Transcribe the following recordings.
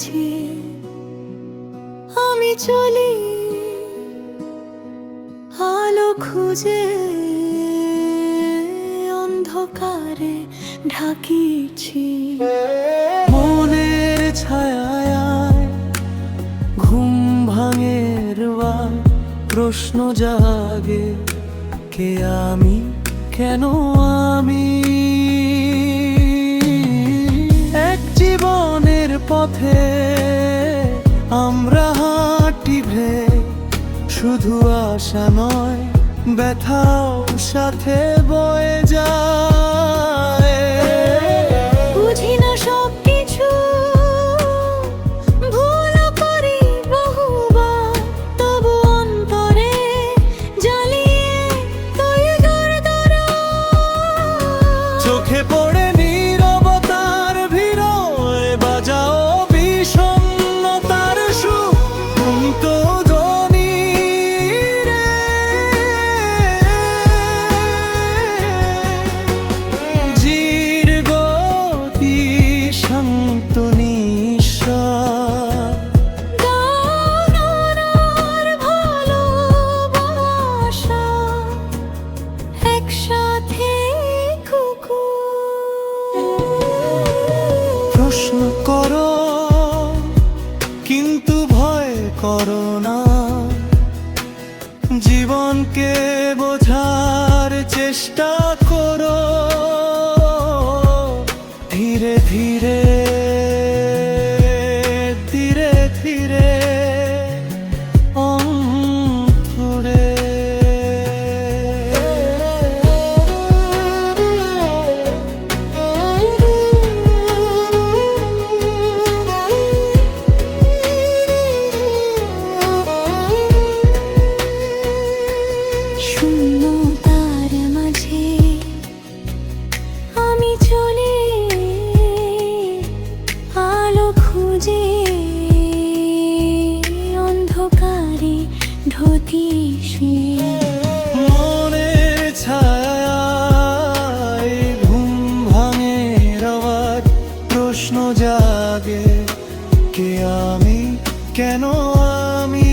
মাঝে আমি চলি, আলো খুঁজে অন্ধকারে ঢাকিছি। মনের ছায়ায় ঘুম ভাঙের বার প্রশ্ন জাগে, কে আমি, কেন পথে আমরা হাঁটি ভে শুধু আশা নয় ব্যথাও সাথে বয়ে যায়। বুঝি না সব কিছু ভুল করি বহুবার তবু অন্তরে জ্বালিয়ে তুই চোখে পড়ে না। জীবনকে বোঝার চেষ্টা কেন আমি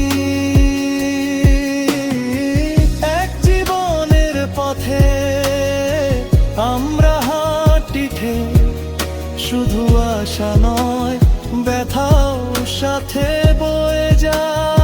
এক জীবনের পথে আমরা হাটিঠে শুধু আশা নয় ব্যথাও সাথে বয়ে যায়।